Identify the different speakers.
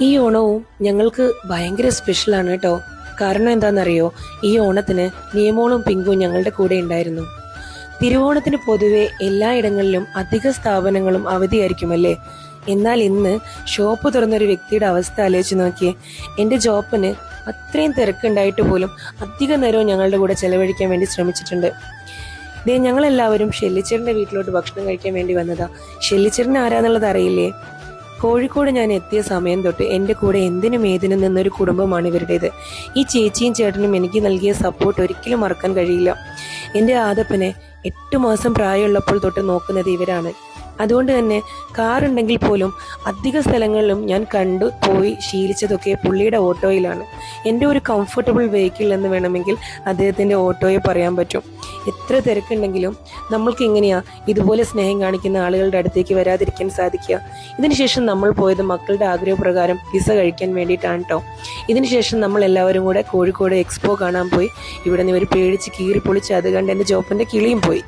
Speaker 1: ഈ ഓണവും ഞങ്ങൾക്ക് ഭയങ്കര സ്പെഷ്യലാണ് കേട്ടോ. കാരണം എന്താണെന്നറിയോ? ഈ ഓണത്തിന് നിയമോളും പിങ്കും ഞങ്ങളുടെ കൂടെ ഉണ്ടായിരുന്നു. തിരുവോണത്തിന് പൊതുവെ എല്ലായിടങ്ങളിലും അധിക സ്ഥാപനങ്ങളും അവധിയായിരിക്കുമല്ലേ? എന്നാൽ ഇന്ന് ഷോപ്പ് തുറന്നൊരു വ്യക്തിയുടെ അവസ്ഥ ആലോചിച്ച് നോക്കിയേ. എന്റെ ജോപ്പിന് അത്രയും തിരക്കുണ്ടായിട്ട് പോലും അധിക നേരവും ഞങ്ങളുടെ കൂടെ ചെലവഴിക്കാൻ വേണ്ടി ശ്രമിച്ചിട്ടുണ്ട്. ദേ ഞങ്ങളെല്ലാവരും ഷെല്ലിച്ചറിന്റെ വീട്ടിലോട്ട് ഭക്ഷണം കഴിക്കാൻ വേണ്ടി വന്നതാ. ഷെല്ലിച്ചേറിന് ആരാന്നുള്ളത് അറിയില്ലേ? കോഴിക്കോട് ഞാൻ എത്തിയ സമയം തൊട്ട് എന്റെ കൂടെ എന്തിനും ഏതിനും നിന്നൊരു കുടുംബമാണ് ഇവരുടേത്. ഈ ചേച്ചിയും ചേട്ടനും എനിക്ക് നൽകിയ സപ്പോർട്ട് ഒരിക്കലും മറക്കാൻ കഴിയില്ല. എന്റെ ആദപ്പനെ എട്ട് മാസം പ്രായമുള്ളപ്പോൾ തൊട്ട് നോക്കുന്നത് ഇവരാണ്. അതുകൊണ്ട് തന്നെ കാറുണ്ടെങ്കിൽ പോലും അധിക സ്ഥലങ്ങളിലും ഞാൻ കണ്ടു പോയി ശീലിച്ചതൊക്കെ പുള്ളിയുടെ ഓട്ടോയിലാണ്. എന്റെ ഒരു കംഫർട്ടബിൾ വെഹിക്കിൾ എന്ന് വേണമെങ്കിൽ അദ്ദേഹത്തിന്റെ ഓട്ടോയെ പറയാൻ പറ്റും. എത്ര തിരക്കുണ്ടെങ്കിലും നമ്മൾക്ക് എങ്ങനെയാ ഇതുപോലെ സ്നേഹം കാണിക്കുന്ന ആളുകളുടെ അടുത്തേക്ക് വരാതിരിക്കാൻ സാധിക്കുക? ഇതിനുശേഷം നമ്മൾ പോയത് മക്കളുടെ ആഗ്രഹപ്രകാരം പിസ കഴിക്കാൻ വേണ്ടിയിട്ടാണ് കേട്ടോ ഇതിനുശേഷം നമ്മൾ എല്ലാവരും കൂടെ കോഴിക്കോട് എക്സ്പോ കാണാൻ പോയി. ഇവിടെ നിന്ന് ഇവർ പേടിച്ച് കീറി പൊളിച്ച് അത് കണ്ട് എന്റെ ജോപ്പന്റെ കിളിയും പോയി.